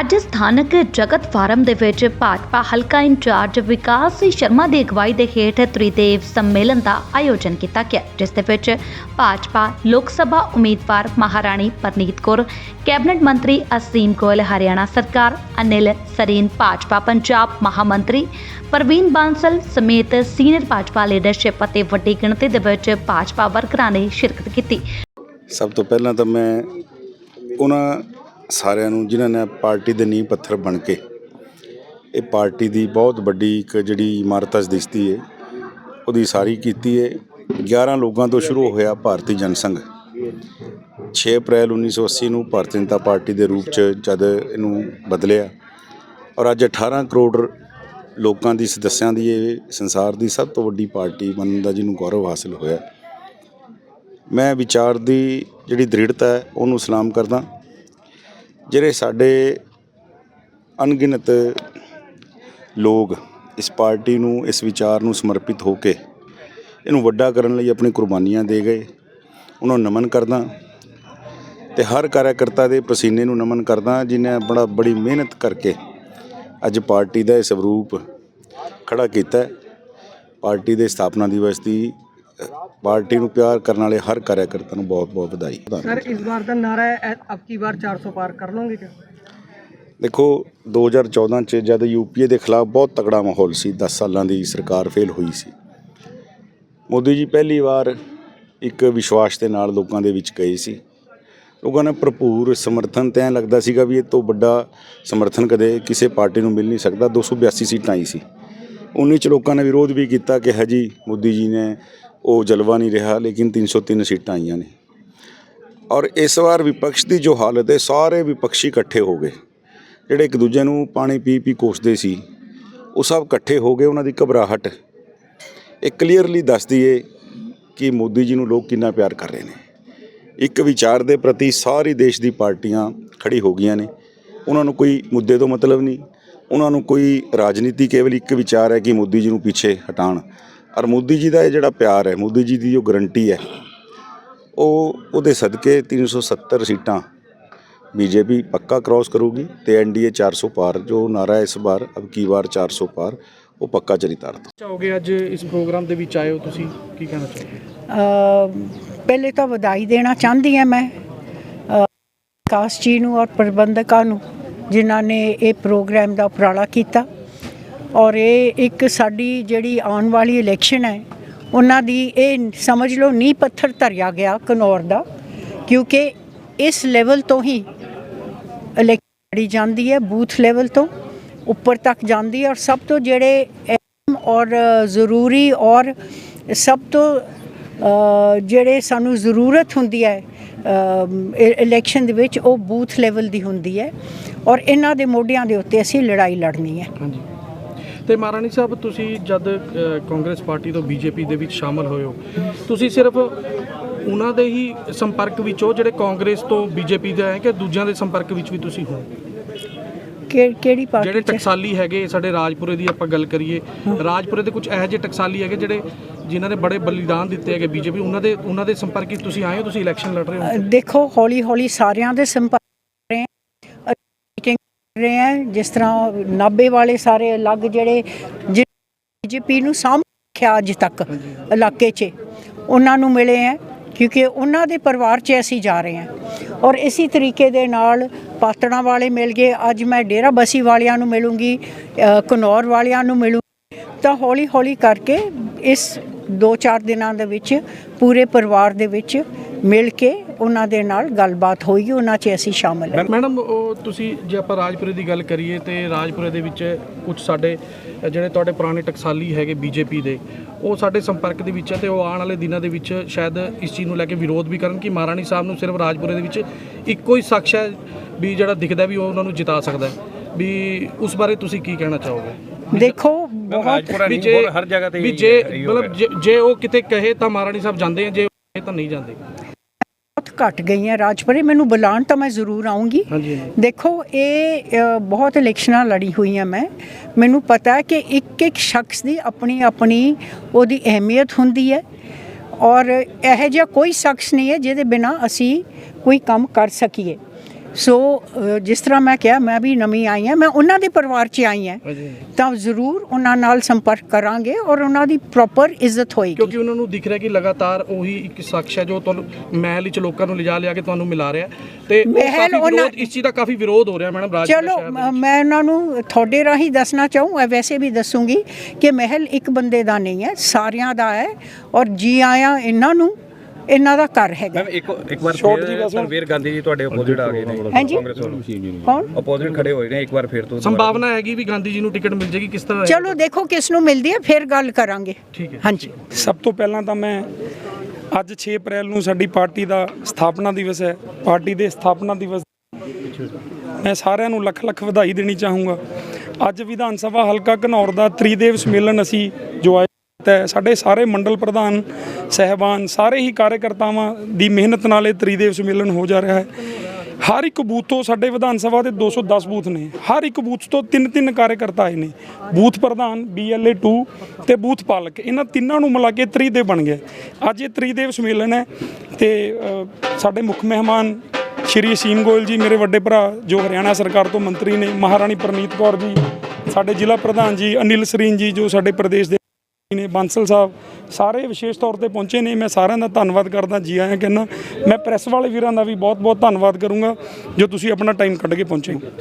ਅੱਜ ਸਥਾਨਕ ਜਗਤ ਫਾਰਮ ਦੇ ਵਿੱਚ ਭਾਜਪਾ ਹਲਕਾ ਇੰਚਾਰਜ ਵਿਕਾਸ ਸ਼ਰਮਾ ਦੀ ਅਗਵਾਈ ਦੇ ਹੇਠ ਤ੍ਰਿਦੇਵ ਸੰਮੇਲਨ ਦਾ ਆਯੋਜਨ ਕੀਤਾ ਗਿਆ, ਜਿਸ ਦੇ ਵਿੱਚ ਭਾਜਪਾ ਲੋਕ ਸਭਾ ਉਮੀਦਵਾਰ ਮਹਾਰਾਣੀ ਪਰਨੀਤ ਕੌਰ, ਕੈਬਨਿਟ ਮੰਤਰੀ ਅਸੀਮ ਗੋਇਲ, ਹਰਿਆਣਾ ਸਰਕਾਰ, ਅਨਿਲ ਸਰੀਨ ਭਾਜਪਾ, ਪੰਜਾਬ ਮਹਾਮੰਤਰੀ ਪ੍ਰਵੀਨ ਬਾਂਸਲ ਸਮੇਤ ਸੀਨੀਅਰ ਭਾਜਪਾ ਲੀਡਰਸ਼ਿਪ ਅਤੇ ਵੱਡੀ ਗਿਣਤੀ ਦੇ ਵਿੱਚ ਭਾਜਪਾ ਵਰਕਰਾਂ ਨੇ ਸ਼ਿਰਕਤ ਕੀਤੀ। ਸਭ ਤੋਂ ਪਹਿਲਾਂ ਤਾਂ ਮੈਂ ਉਹਨਾਂ ਸਾਰਿਆਂ ਨੂੰ, ਜਿਨ੍ਹਾਂ ਨੇ ਪਾਰਟੀ ਦੇ ਨੀਂਹ ਪੱਥਰ ਬਣ ਕੇ। ਇਹ ਪਾਰਟੀ ਦੀ ਬਹੁਤ ਵੱਡੀ ਇੱਕ ਜਿਹੜੀ ਇਮਾਰਤ ਅੱਜ ਦਿਸਦੀ ਹੈ ਉਹਦੀ ਸਾਰੀ ਕੀਤੀ ਹੈ 11 ਲੋਕਾਂ ਤੋਂ ਸ਼ੁਰੂ ਹੋਇਆ ਭਾਰਤੀ ਜਨਸੰਘ। 6 ਅਪ੍ਰੈਲ 1980 ਨੂੰ ਭਾਰਤੀ ਜਨਤਾ ਪਾਰਟੀ ਦੇ ਰੂਪ 'ਚ ਜਦ ਇਹਨੂੰ ਬਦਲਿਆ, ਔਰ ਅੱਜ 18 ਕਰੋੜ ਲੋਕਾਂ ਦੀ, ਸਦੱਸਿਆਂ ਦੀ, ਇਹ ਸੰਸਾਰ ਦੀ ਸਭ ਤੋਂ ਵੱਡੀ ਪਾਰਟੀ ਬਣਨ ਦਾ ਜਿਹਨੂੰ ਗੌਰਵ ਹਾਸਲ ਹੋਇਆ। ਮੈਂ ਵਿਚਾਰ ਦੀ ਜਿਹੜੀ ਦ੍ਰਿੜਤਾ ਹੈ, ਉਹਨੂੰ ਸਲਾਮ ਕਰਦਾ। ਜਿਹੜੇ ਸਾਡੇ ਅਣਗਿਣਤ ਲੋਕ ਇਸ ਪਾਰਟੀ ਨੂੰ, ਇਸ ਵਿਚਾਰ ਨੂੰ ਸਮਰਪਿਤ ਹੋ ਕੇ ਇਹਨੂੰ ਵੱਡਾ ਕਰਨ ਲਈ ਆਪਣੀ ਕੁਰਬਾਨੀਆਂ ਦੇ ਗਏ। ਉਹਨਾਂ ਨੂੰ ਨਮਨ ਕਰਦਾ ਤੇ ਹਰ ਕਾਰਜਕਰਤਾ ਦੇ ਪਸੀਨੇ ਨੂੰ ਨਮਨ ਕਰਦਾ, ਜਿਨੇ ਬੜਾ, ਬੜੀ ਮਿਹਨਤ ਕਰਕੇ ਅੱਜ ਪਾਰਟੀ ਦਾ ਇਹ ਸਰੂਪ ਖੜਾ ਕੀਤਾ ਪਾਰਟੀ ਦੇ ਸਥਾਪਨਾ ਦਿਵਸ ਦੀ ਪਾਰਟੀ ਨੂੰ ਪਿਆਰ ਕਰਨ ਵਾਲੇ ਹਰ ਕਾਰਿਆਕਰਤਾ ਨੂੰ ਬਹੁਤ ਬਹੁਤ ਵਧਾਈ। ਸਰ ਇਸ ਵਾਰ ਦਾ ਨਾਰਾ ਹੈ ਅਬਕੀ ਵਾਰ 400 ਪਾਰ ਕਰ ਲਓਗੇ ਕਿ ਦੇਖੋ 2014 ਚ ਜਦ ਯੂਪੀਏ ਦੇ ਖਿਲਾਫ ਬਹੁਤ ਤਕੜਾ ਮਾਹੌਲ ਸੀ 10 ਸਾਲਾਂ ਦੀ ਸਰਕਾਰ ਫੇਲ ਹੋਈ ਸੀ। ਮੋਦੀ ਜੀ ਪਹਿਲੀ ਵਾਰ ਇੱਕ ਵਿਸ਼ਵਾਸ ਦੇ ਨਾਲ ਲੋਕਾਂ ਦੇ ਵਿੱਚ ਗਏ ਸੀ। ਲੋਕਾਂ ਨੇ ਭਰਪੂਰ ਸਮਰਥਨ ਤੇ ਲੱਗਦਾ ਸੀਗਾ ਵੀ ਇਹ ਤੋਂ ਵੱਡਾ ਸਮਰਥਨ ਕਦੇ ਕਿਸੇ ਪਾਰਟੀ ਨੂੰ ਮਿਲ ਨਹੀਂ ਸਕਦਾ 282 ਸੀਟਾਂ ਆਈ ਸੀ। 19 ਚ ਲੋਕਾਂ ਨੇ ਵਿਰੋਧ ਵੀ ਕੀਤਾ ਕਿ ਹਜੀ ਮੋਦੀ ਜੀ ਨੇ ਉਹ ਜਲਵਾ ਨਹੀਂ ਰਿਹਾ, ਲੇਕਿਨ 303 ਸੀਟਾਂ ਆਈਆਂ ਨੇ। ਔਰ ਇਸ ਵਾਰ ਵਿਪਕਸ਼ ਦੀ ਜੋ ਹਾਲਤ ਹੈ, ਸਾਰੇ ਵਿਪਕਸ਼ੀ ਇਕੱਠੇ ਹੋ ਗਏ। ਜਿਹੜੇ ਇੱਕ ਦੂਜੇ ਨੂੰ ਪਾਣੀ ਪੀ ਪੀ ਕੋਸਦੇ ਸੀ, ਉਹ ਸਭ ਇਕੱਠੇ ਹੋ ਗਏ, ਉਹਨਾਂ ਦੀ ਘਬਰਾਹਟ। ਇਹ ਕਲੀਅਰਲੀ ਦੱਸਦੀ ਏ ਕਿ ਮੋਦੀ ਜੀ ਨੂੰ ਲੋਕ ਕਿੰਨਾ ਪਿਆਰ ਕਰ ਰਹੇ ਨੇ। ਇੱਕ ਵਿਚਾਰ ਦੇ ਪ੍ਰਤੀ ਸਾਰੀ ਦੇਸ਼ ਦੀ ਪਾਰਟੀਆਂ ਖੜੀ ਹੋ ਗਈਆਂ ਨੇ। ਉਹਨਾਂ ਨੂੰ ਕੋਈ ਮੁੱਦੇ ਤੋਂ ਮਤਲਬ ਨਹੀਂ। ਉਹਨਾਂ ਨੂੰ ਕੋਈ ਰਾਜਨੀਤੀ ਕੇਵਲ ਇੱਕ ਵਿਚਾਰ ਹੈ ਕਿ ਮੋਦੀ ਜੀ ਨੂੰ ਪਿੱਛੇ ਹਟਾਉਣ। ਔਰ ਮੋਦੀ ਜੀ ਦਾ ਇਹ ਜਿਹੜਾ ਪਿਆਰ ਹੈ ਮੋਦੀ ਜੀ ਦੀ ਜੋ ਗਰੰਟੀ ਹੈ ਉਹ ਉਹਦੇ ਸਦਕੇ 370 ਸੀਟਾਂ ਬੀਜੇਪੀ ਪੱਕਾ ਕ੍ਰਾਸ ਕਰੂਗੀ ਤੇ ਐਨਡੀਏ 400 ਪਾਰ ਜੋ ਨਾਰਾ ਇਸ ਵਾਰ ਅਬ ਕੀ ਵਾਰ 400 ਪਾਰ ਉਹ ਪੱਕਾ ਚਰਿਤਾਰਥ। ਚਾਹੋਗੇ ਅੱਜ ਇਸ ਪ੍ਰੋਗਰਾਮ ਦੇ ਵਿੱਚ ਆਏ ਹੋ ਤੁਸੀਂ? ਕੀ ਕਹਿਣਾ ਚਾਹੋਗੇ? ਅ, ਪਹਿਲੇ ਤਾਂ ਵਧਾਈ ਦੇਣਾ ਚਾਹੁੰਦੀ ਹਾਂ ਮੈਂ ਅ, ਵਿਕਾਸ ਜੀ ਨੂੰ ਔਰ ਪ੍ਰਬੰਧਕਾਂ ਨੂੰ ਜਿਨ੍ਹਾਂ ਨੇ ਇਹ ਪ੍ਰੋਗਰਾਮ ਦਾ ਉਪਰਾਲਾ ਕੀਤਾ। ਔਰ ਇਹ ਇੱਕ ਸਾਡੀ ਜਿਹੜੀ ਆਉਣ ਵਾਲੀ ਇਲੈਕਸ਼ਨ ਹੈ, ਉਹਨਾਂ ਦੀ ਇਹ ਸਮਝ ਲਓ ਨੀਂਹ ਪੱਥਰ ਧਰਿਆ ਗਿਆ ਕਨੌਰ ਦਾ, ਕਿਉਂਕਿ ਇਸ ਲੈਵਲ ਤੋਂ ਹੀ ਇਲੈਕਸ਼ਨ ਲੜੀ ਜਾਂਦੀ ਹੈ, ਬੂਥ ਲੈਵਲ ਤੋਂ ਉੱਪਰ ਤੱਕ ਜਾਂਦੀ ਹੈ ਔਰ ਸਭ ਤੋਂ ਜਿਹੜੇ ਅਹਿਮ ਔਰ ਜ਼ਰੂਰੀ ਔਰ ਸਭ ਤੋਂ ਜਿਹੜੇ ਸਾਨੂੰ ਜ਼ਰੂਰਤ ਹੁੰਦੀ ਹੈ ਇਲੈਕਸ਼ਨ ਦੇ ਵਿੱਚ ਉਹ ਬੂਥ ਲੈਵਲ ਦੀ ਹੁੰਦੀ ਹੈ ਔਰ ਇਹਨਾਂ ਦੇ ਮੋਢਿਆਂ ਦੇ ਉੱਤੇ ਅਸੀਂ ਲੜਾਈ ਲੜਨੀ ਹੈ। ਹਾਂਜੀ। ਤੇ ਮਹਾਰਾਣੀ ਸਾਹਿਬ ਤੁਸੀਂ ਜਦ ਕਾਂਗਰਸ ਪਾਰਟੀ ਤੋਂ ਬੀਜੇਪੀ ਦੇ ਵਿੱਚ ਸ਼ਾਮਲ ਹੋਏ ਹੋ ਤੁਸੀਂ ਸਿਰਫ ਉਹਨਾਂ ਦੇ ਹੀ ਸੰਪਰਕ ਵਿੱਚ ਹੋ ਜਿਹੜੇ ਕਾਂਗਰਸ ਤੋਂ ਬੀਜੇਪੀ ਦੇ ਆਏ ਕਿ ਦੂਜਿਆਂ ਦੇ ਸੰਪਰਕ ਵਿੱਚ ਵੀ ਤੁਸੀਂ ਹੋ? ਕਿਹੜੀ ਪਾਰਟੀ ਜਿਹੜੇ? ਟਕਸਾਲੀ ਹੈਗੇ ਸਾਡੇ ਰਾਜਪੁਰੇ ਦੀ ਆਪਾਂ ਗੱਲ ਕਰੀਏ ਰਾਜਪੁਰੇ ਦੇ ਕੁਝ ਇਹੋ ਜਿਹੇ ਟਕਸਾਲੀ ਹੈਗੇ ਜਿਹੜੇ ਜਿਨ੍ਹਾਂ ਨੇ ਬੜੇ ਬਲੀਦਾਨ ਦਿੱਤੇ ਹੈਗੇ ਬੀਜੇਪੀ ਉਹਨਾਂ ਦੇ ਉਹਨਾਂ ਦੇ ਸੰਪਰਕ ਵਿੱਚ ਤੁਸੀਂ ਆਏ ਹੋ ਤੁਸੀਂ ਇਲੈਕਸ਼ਨ ਲੜ ਰਹੇ ਹੋ? ਦੇਖੋ ਹੌਲੀ ਹੌਲੀ ਸਾਰਿਆਂ ਦੇ ਸੰਪਰਕ ਰਹੇ ਹਾਂ ਜਿਸ ਤਰ੍ਹਾਂ ਨਾਬੇ ਵਾਲੇ ਸਾਰੇ ਅਲੱਗ ਜਿਹੜੇ ਬੀਜੇਪੀ ਨੂੰ ਸਾਹਮਣੇ ਰੱਖਿਆ ਅੱਜ ਤੱਕ ਇਲਾਕੇ 'ਚ। ਉਹਨਾਂ ਨੂੰ ਮਿਲੇ ਹੈ ਕਿਉਂਕਿ ਉਹਨਾਂ ਦੇ ਪਰਿਵਾਰ 'ਚ ਅਸੀਂ ਜਾ ਰਹੇ ਹਾਂ। ਔਰ ਇਸੇ ਤਰੀਕੇ ਦੇ ਨਾਲ ਪਾਤੜਾਂ ਵਾਲੇ ਮਿਲ ਗਏ। ਅੱਜ ਮੈਂ ਡੇਰਾ ਬਸੀ ਵਾਲਿਆਂ ਨੂੰ ਮਿਲੂੰਗੀ ਅ, ਘਨੌਰ ਵਾਲਿਆਂ ਨੂੰ ਮਿਲੂ ਤਾਂ ਹੌਲੀ ਹੌਲੀ ਕਰਕੇ ਇਸ 2-4 ਦਿਨਾਂ ਦੇ ਵਿੱਚ ਪੂਰੇ ਪਰਿਵਾਰ ਦੇ ਵਿੱਚ ਮਿਲ ਕੇ ਉਹਨਾਂ ਦੇ ਨਾਲ ਗੱਲਬਾਤ ਹੋਈ ਉਹਨਾਂ 'ਚ ਅਸੀਂ ਸ਼ਾਮਲ ਹਾਂ। ਮੈਡਮ ਉਹ ਤੁਸੀਂ ਜੇ ਆਪਾਂ ਰਾਜਪੁਰੇ ਦੀ ਗੱਲ ਕਰੀਏ ਤੇ ਰਾਜਪੁਰੇ ਦੇ ਵਿੱਚ ਕੁਝ ਸਾਡੇ ਜਿਹੜੇ ਤੁਹਾਡੇ ਪੁਰਾਣੇ ਟਕਸਾਲੀ ਹੈਗੇ ਬੀਜੇਪੀ ਦੇ ਉਹ ਸਾਡੇ ਸੰਪਰਕ ਦੇ ਵਿੱਚ ਹੈ ਤੇ ਉਹ ਆਉਣ ਵਾਲੇ ਦਿਨਾਂ ਦੇ ਵਿੱਚ ਸ਼ਾਇਦ ਇਸ ਚੀਜ਼ ਨੂੰ ਲੈ ਕੇ ਵਿਰੋਧ ਵੀ ਕਰਨ ਕਿ ਮਹਾਰਾਣੀ ਸਾਹਿਬ ਨੂੰ ਸਿਰਫ ਰਾਜਪੁਰੇ ਦੇ ਵਿੱਚ ਇੱਕੋ ਹੀ ਸ਼ਖਸ ਹੈ ਵੀ ਜਿਹੜਾ ਦਿਖਦਾ ਵੀ ਉਹ ਉਹਨਾਂ ਨੂੰ ਜਿਤਾ ਸਕਦਾ ਵੀ ਉਸ ਬਾਰੇ ਤੁਸੀਂ ਕੀ ਕਹਿਣਾ ਚਾਹੋਗੇ? ਦੇਖੋ ਬਹੁਤ ਵੀ ਜੇ ਹਰ ਜਗ੍ਹਾ ਤੇ ਵੀ ਜੇ ਮਤਲਬ ਜੇ- ਜੇ ਉਹ ਕਿਤੇ ਕਹੇ ਤਾਂ ਮਹਾਰਾਣੀ ਸਾਹਿਬ ਜਾਂਦੇ ਆ ਜੇ ਤਾਂ ਨਹੀਂ ਜਾਂਦੇ। ਬਹੁਤ ਘਟ ਗਈਆਂ ਰਾਜਪੁਰੇ ਮੈਨੂੰ ਬੁਲਾਉਣ ਤਾਂ ਮੈਂ ਜ਼ਰੂਰ ਆਉਂਗੀ ਦੇਖੋ ਇਹ ਬਹੁਤ ਇਲੈਕਸ਼ਨਾਂ ਲੜੀ ਹੋਈਆਂ ਮੈਂ। ਮੈਨੂੰ ਪਤਾ ਹੈ ਕਿ ਇੱਕ ਇੱਕ ਸ਼ਖਸ ਦੀ ਆਪਣੀ ਆਪਣੀ ਉਹਦੀ ਅਹਿਮੀਅਤ ਹੁੰਦੀ ਹੈ। ਔਰ ਇਹੋ ਜਿਹਾ ਕੋਈ ਸ਼ਖਸ ਨਹੀਂ ਹੈ ਜਿਹਦੇ ਬਿਨਾ ਅਸੀਂ ਕੋਈ ਕੰਮ ਕਰ ਸਕੀਏ। ਸੋ ਜਿਸ ਤਰ੍ਹਾਂ ਮੈਂ ਕਿਹਾ ਮੈਂ ਵੀ ਨਵੀਂ ਆਈ ਹਾਂ ਮੈਂ ਉਹਨਾਂ ਦੇ ਪਰਿਵਾਰ 'ਚ ਆਈ ਹਾਂ। ਤਾਂ ਜ਼ਰੂਰ ਉਹਨਾਂ ਨਾਲ ਸੰਪਰਕ ਕਰਾਂਗੇ ਔਰ ਉਹਨਾਂ ਦੀ ਪ੍ਰੋਪਰ ਇੱਜ਼ਤ ਹੋਏਗੀ। ਕਿਉਂਕਿ ਉਹਨਾਂ ਨੂੰ ਦਿਖ ਰਿਹਾ ਕਿ ਲਗਾਤਾਰ ਉਹੀ ਇੱਕ ਸ਼ਖਸ ਹੈ ਜੋ ਤੁਹਾਨੂੰ ਮਹਿਲ ਵਿੱਚ ਲੋਕਾਂ ਨੂੰ ਲਿਜਾ ਲਿਆ ਕੇ ਤੁਹਾਨੂੰ ਮਿਲਾ ਰਿਹਾ। ਤੇ ਉਹ ਮਹਿਲ ਕਾਫੀ ਉਹਨਾਂ- ਇਸ ਚੀਜ਼ ਦਾ ਕਾਫੀ ਵਿਰੋਧ ਹੋ ਰਿਹਾ ਮੈਡਮ ਰਾਜ ਚਲੋ ਮ- ਮੈਂ ਉਹਨਾਂ ਨੂੰ ਤੁਹਾਡੇ ਰਾਹੀਂ ਦੱਸਣਾ ਚਾਹੂੰ ਵੈਸੇ ਵੀ ਦੱਸੂਗੀ ਕਿ ਮਹਿਲ ਇੱਕ ਬੰਦੇ ਦਾ ਨਹੀਂ ਹੈ ਸਾਰਿਆਂ ਦਾ ਹੈ ਔਰ ਜੀ ਆਇਆਂ ਇਹਨਾਂ ਨੂੰ ਇਹਨਾਂ ਦਾ ਘਰ ਹੈਗਾ। ਮੈਮ ਇੱਕ ਇੱਕ ਵਾਰ ਫਿਰ ਧਰਮਵੀਰ ਗਾਂਧੀ ਜੀ ਤੁਹਾਡੇ ਅਪੋਜ਼ਿਟ ਆ ਗਏ ਨੇ। ਹਾਂਜੀ? ਕਾਂਗਰਸ ਵੱਲੋਂ। ਕੌਣ? ਅਪੋਜ਼ਿਟ ਖੜੇ ਹੋਏ ਨੇ ਇੱਕ ਵਾਰ ਫਿਰ ਤੋਂ ਸੰਭਾਵਨਾ ਹੈਗੀ ਵੀ ਗਾਂਧੀ ਜੀ ਨੂੰ ਟਿਕਟ ਮਿਲ ਜੇਗੀ ਕਿਸ ਤਰ੍ਹਾਂ ਚਲੋ ਦੇਖੋ ਕਿਸ ਨੂੰ ਮਿਲਦੀ ਹੈ ਫਿਰ ਗੱਲ ਕਰਾਂਗੇ। ਠੀਕ ਹੈ। ਹਾਂਜੀ। ਸਭ ਤੋਂ ਪਹਿਲਾਂ ਤਾਂ ਮੈਂ ਅੱਜ 6 ਅਪ੍ਰੈਲ ਨੂੰ ਸਾਡੀ ਪਾਰਟੀ ਦਾ ਸਥਾਪਨਾ ਦਿਵਸ ਹੈ। ਪਾਰਟੀ ਦੇ ਸਥਾਪਨਾ ਦਿਵਸ ਮੈਂ ਸਾਰਿਆਂ ਨੂੰ ਲੱਖ ਲੱਖ ਵਧਾਈ ਦੇਣੀ ਚਾਹੂੰਗਾ। ਅੱਜ ਵਿਧਾਨ ਸਭਾ ਹਲਕਾ ਘਨੌਰ ਦਾ ਤ੍ਰਿਦੇਵ ਸਮੇਲਨ ਅਸੀਂ ਜੋ ਆਯੋਜਿਤ ਹੈ ਸਾਡੇ ਸਾਰੇ ਮੰਡਲ ਪ੍ਰਧਾਨ ਸਹਿਬਾਨ ਸਾਰੇ ਹੀ ਕਾਰਜਕਰਤਾਵਾਂ ਦੀ ਮਿਹਨਤ ਨਾਲ ਇਹ ਤ੍ਰਿਦੇਵ ਸੰਮੇਲਨ ਹੋ ਜਾ ਰਿਹਾ ਹੈ। ਹਰ ਇੱਕ ਬੂਥ ਤੋਂ ਸਾਡੇ ਵਿਧਾਨ ਸਭਾ ਦੇ 210 ਬੂਥ ਨੇ। ਹਰ ਇੱਕ ਬੂਥ ਤੋਂ ਤਿੰਨ ਤਿੰਨ ਕਾਰਜਕਰਤਾ ਆਏ ਨੇ। ਬੂਥ ਪ੍ਰਧਾਨ BLA 2 ਤੇ ਬੂਥ ਪਾਲਕ। ਇਹਨਾਂ ਤਿੰਨਾਂ ਨੂੰ ਮਿਲਾ ਕੇ ਤ੍ਰਿਦੇਵ ਬਣ ਗਿਆ ਅੱਜ ਇਹ ਤ੍ਰਿਦੇਵ ਸੰਮੇਲਨ ਹੈ ਤੇ ਸਾਡੇ ਮੁੱਖ ਮਹਿਮਾਨ ਸ਼੍ਰੀ ਅਸੀਮ ਗੋਇਲ ਜੀ, ਮੇਰੇ ਵੱਡੇ ਭਰਾ, ਜੋ ਹਰਿਆਣਾ ਸਰਕਾਰ ਤੋਂ ਮੰਤਰੀ ਨੇ, ਮਹਾਰਾਣੀ ਪ੍ਰਨੀਤ ਕੌਰ ਜੀ, ਸਾਡੇ ਜ਼ਿਲ੍ਹਾ ਪ੍ਰਧਾਨ ਜੀ, ਅਨਿਲ ਸਰੀਨ ਜੀ, ਜੋ ਸਾਡੇ ਪ੍ਰਦੇਸ਼ ਦੇ ਨੇ, ਬਾਂਸਲ ਸਾਹਿਬ, ਸਾਰੇ ਵਿਸ਼ੇਸ਼ ਤੌਰ ਤੇ ਪਹੁੰਚੇ ਨੇ। ਮੈਂ ਸਾਰਿਆਂ ਦਾ ਧੰਨਵਾਦ ਕਰਦਾ, ਜੀ ਆਇਆਂ ਕਹਿੰਦਾ ਮੈਂ ਪ੍ਰੈਸ ਵਾਲੇ ਵੀਰਾਂ ਦਾ ਵੀ ਬਹੁਤ ਬਹੁਤ ਧੰਨਵਾਦ ਕਰੂੰਗਾ, ਜੋ ਤੁਸੀਂ ਆਪਣਾ ਟਾਈਮ ਕੱਢ ਕੇ ਪਹੁੰਚੇ